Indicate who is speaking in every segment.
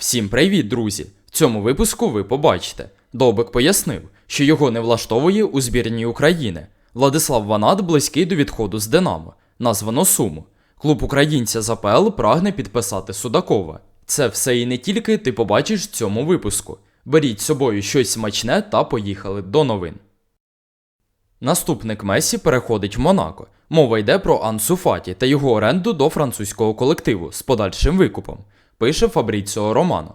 Speaker 1: Всім привіт, друзі! В цьому випуску ви побачите. Довбик пояснив, що його не влаштовує у збірній України. Владислав Ванат близький до відходу з Динамо, названо Суму. Клуб українця з прагне підписати Судакова. Це все і не тільки ти побачиш в цьому випуску. Беріть з собою щось смачне та поїхали до новин. Наступник Месі переходить в Монако. Мова йде про Ансу Фаті та його оренду до французького колективу з подальшим викупом, пише Фабріціо Романо.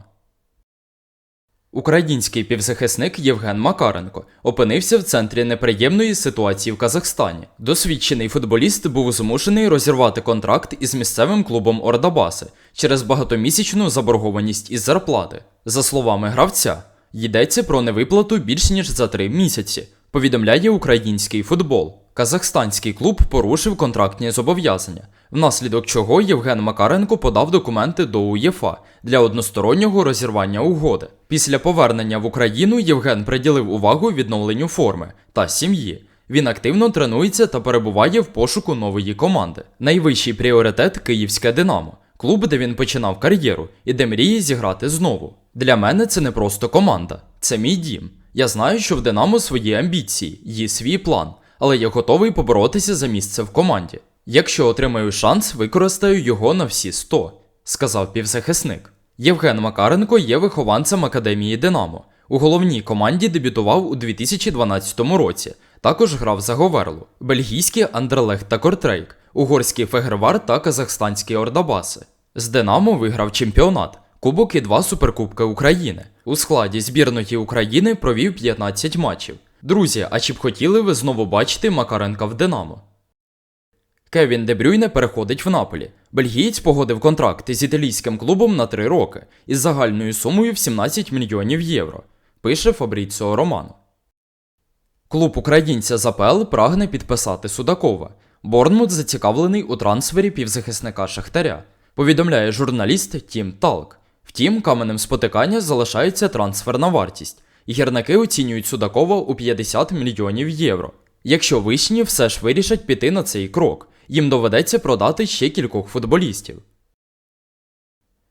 Speaker 1: Український півзахисник Євген Макаренко опинився в центрі неприємної ситуації в Казахстані. Досвідчений футболіст був змушений розірвати контракт із місцевим клубом Ордабаси через багатомісячну заборгованість із зарплати. За словами гравця, йдеться про невиплату більш ніж за три місяці. Повідомляє український футбол. Казахстанський клуб порушив контрактні зобов'язання, внаслідок чого Євген Макаренко подав документи до УЄФА для одностороннього розірвання угоди. Після повернення в Україну Євген приділив увагу відновленню форми та сім'ї. Він активно тренується та перебуває в пошуку нової команди. Найвищий пріоритет Київське Динамо, клуб, де він починав кар'єру і де мріє зіграти знову. Для мене це не просто команда, це мій дім. Я знаю, що в Динамо свої амбіції, є свій план, але я готовий поборотися за місце в команді. Якщо отримаю шанс, використаю його на всі 100, сказав півзахисник. Євген Макаренко є вихованцем Академії Динамо. У головній команді дебютував у 2012 році. Також грав за Говерлу, бельгійський Андерлехт та Кортрейк, угорський Фегервар та казахстанський Ордабаси. З Динамо виграв чемпіонат, Кубок і два суперкубки України. У складі збірної України провів 15 матчів. Друзі, а чи б хотіли ви знову бачити Макаренка в Динамо? Кевін Дебрюйне переходить в Наполі. Бельгієць погодив контракт із італійським клубом на 3 роки із загальною сумою в 17 мільйонів євро, пише Фабріціо Романо. Клуб українця з АПЛ прагне підписати Судакова. Борнмут зацікавлений у трансфері півзахисника Шахтаря, повідомляє журналіст Тім Талк. Втім, каменем спотикання залишається трансферна вартість, гірники оцінюють Судакова у 50 мільйонів євро. Якщо вишні все ж вирішать піти на цей крок, їм доведеться продати ще кількох футболістів.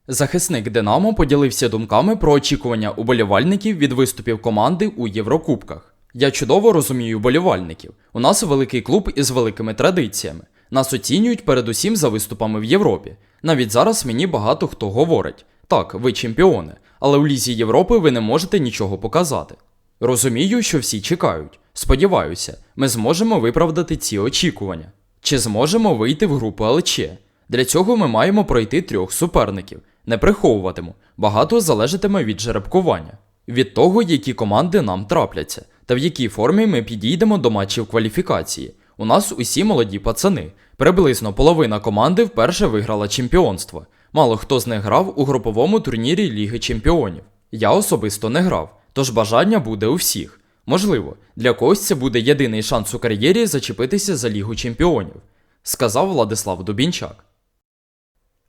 Speaker 1: Захисник Динамо поділився думками про очікування уболівальників від виступів команди у Єврокубках. Я чудово розумію болівальників. У нас великий клуб із великими традиціями. Нас оцінюють передусім за виступами в Європі. Навіть зараз мені багато хто говорить: так, ви чемпіони, але у Лізі Європи ви не можете нічого показати. Розумію, що всі чекають. Сподіваюся, ми зможемо виправдати ці очікування. Чи зможемо вийти в групу ЛЧ? Для цього ми маємо пройти трьох суперників. Не приховуватиму, багато залежатиме від жеребкування, від того, які команди нам трапляться, та в якій формі ми підійдемо до матчів кваліфікації. У нас усі молоді пацани. Приблизно половина команди вперше виграла чемпіонство. Мало хто з них грав у груповому турнірі Ліги Чемпіонів. Я особисто не грав, тож бажання буде у всіх. Можливо, для когось це буде єдиний шанс у кар'єрі зачепитися за Лігу Чемпіонів, сказав Владислав Дубінчак.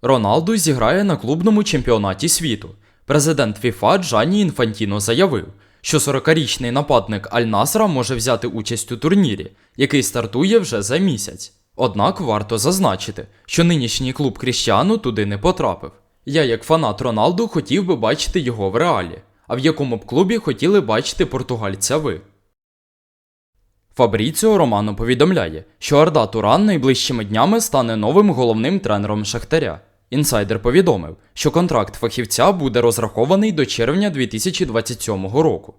Speaker 1: Роналду зіграє на клубному чемпіонаті світу. Президент ФІФА Джанні Інфантіно заявив, що 40-річний нападник Аль-Насра може взяти участь у турнірі, який стартує вже за місяць. Однак варто зазначити, що нинішній клуб Кріщану туди не потрапив. Я, як фанат Роналду, хотів би бачити його в реалі, а в якому б клубі хотіли бачити португальця ви. Фабріціо Романо повідомляє, що Арда Туран найближчими днями стане новим головним тренером Шахтаря. Інсайдер повідомив, що контракт фахівця буде розрахований до червня 2027 року.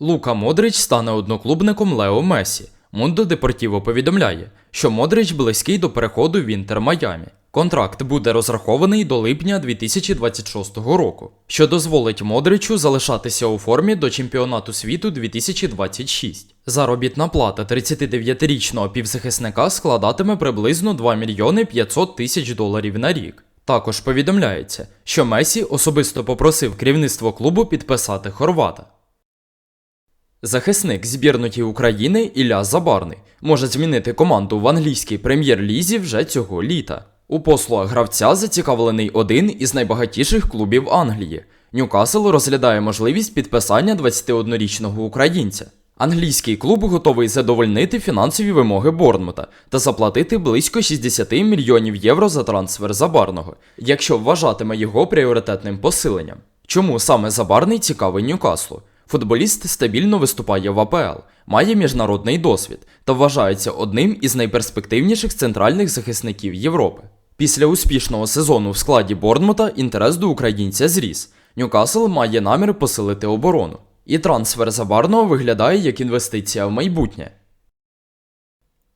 Speaker 1: Лука Модрич стане одноклубником Лео Месі. Мундо Депортіво повідомляє, що Модрич близький до переходу в Інтер Майамі. Контракт буде розрахований до липня 2026 року, що дозволить Модричу залишатися у формі до чемпіонату світу 2026. Заробітна плата 39-річного півзахисника складатиме приблизно 2 мільйони 500 тисяч доларів на рік. Також повідомляється, що Месі особисто попросив керівництво клубу підписати Хорвата. Захисник збірної України Ілля Забарний може змінити команду в англійській прем'єр-лізі вже цього літа. У послугах гравця зацікавлений один із найбагатіших клубів Англії. Ньюкасл розглядає можливість підписання 21-річного українця. Англійський клуб готовий задовольнити фінансові вимоги Борнмута та заплатити близько 60 мільйонів євро за трансфер Забарного, якщо вважатиме його пріоритетним посиленням. Чому саме Забарний цікавий Ньюкаслу? Футболіст стабільно виступає в АПЛ, має міжнародний досвід та вважається одним із найперспективніших центральних захисників Європи. Після успішного сезону в складі Борнмута інтерес до українця зріс. Ньюкасл має намір посилити оборону. І трансфер Забарного виглядає як інвестиція в майбутнє.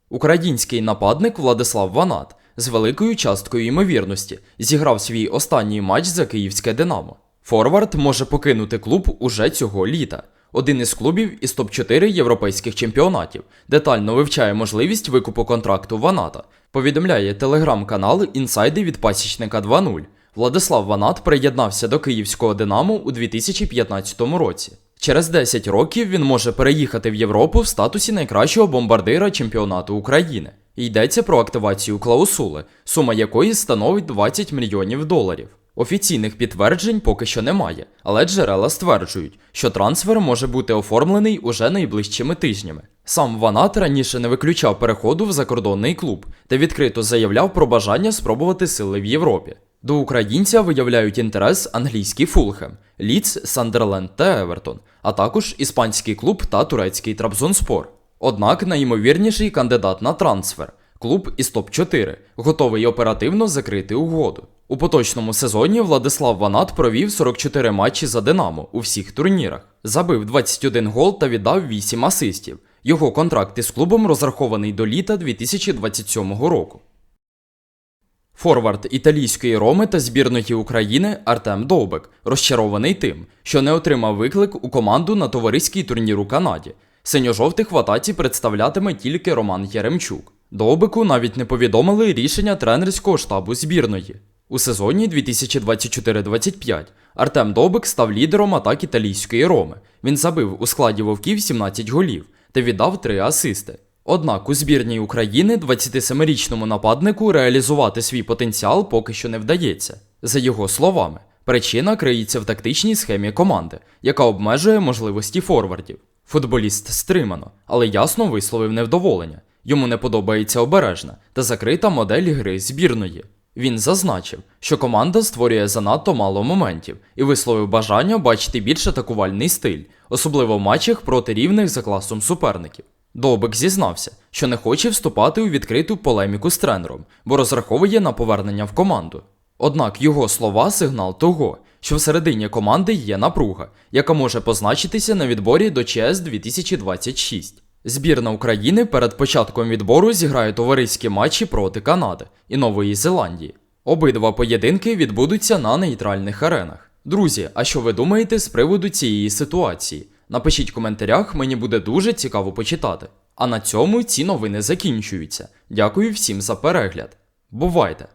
Speaker 1: Український нападник Владислав Ванат з великою часткою ймовірності зіграв свій останній матч за київське Динамо. Форвард може покинути клуб уже цього літа. Один із клубів із топ-4 європейських чемпіонатів детально вивчає можливість викупу контракту Ваната. Повідомляє телеграм-канал Інсайди від пасічника 2.0. Владислав Ванат приєднався до київського Динамо у 2015 році. Через 10 років він може переїхати в Європу в статусі найкращого бомбардира чемпіонату України. Йдеться про активацію клаусули, сума якої становить 20 мільйонів доларів. Офіційних підтверджень поки що немає, але джерела стверджують, що трансфер може бути оформлений уже найближчими тижнями. Сам Ванат раніше не виключав переходу в закордонний клуб та відкрито заявляв про бажання спробувати сили в Європі. До українця виявляють інтерес англійський Фулхем, Ліц, Сандерленд та Евертон, а також іспанський клуб та турецький Трабзонспор. Однак найімовірніший кандидат на трансфер клуб із топ-4, готовий оперативно закрити угоду. У поточному сезоні Владислав Ванат провів 44 матчі за Динамо у всіх турнірах, забив 21 гол та віддав 8 асистів. Його контракт із клубом розрахований до літа 2027 року. Форвард італійської Роми та збірної України Артем Довбек розчарований тим, що не отримав виклик у команду на товариський турнір у Канаді. Синьо-жовтих в атаці представлятиме тільки Роман Яремчук. Довбеку навіть не повідомили рішення тренерського штабу збірної. У сезоні 2024-25 Артем Довбек став лідером атак італійської Роми. Він забив у складі вовків 17 голів та віддав 3 асисти. Однак у збірній України 27-річному нападнику реалізувати свій потенціал поки що не вдається. За його словами, причина криється в тактичній схемі команди, яка обмежує можливості форвардів. Футболіст стримано, але ясно висловив невдоволення. Йому не подобається обережна та закрита модель гри збірної. Він зазначив, що команда створює занадто мало моментів і висловив бажання бачити більш атакувальний стиль, особливо в матчах проти рівних за класом суперників. Довбик зізнався, що не хоче вступати у відкриту полеміку з тренером, бо розраховує на повернення в команду. Однак його слова сигнал того, що всередині команди є напруга, яка може позначитися на відборі до ЧС 2026. Збірна України перед початком відбору зіграє товариські матчі проти Канади і Нової Зеландії. Обидва поєдинки відбудуться на нейтральних аренах. Друзі, а що ви думаєте з приводу цієї ситуації? Напишіть в коментарях, мені буде дуже цікаво почитати. А на цьому ці новини закінчуються. Дякую всім за перегляд. Бувайте!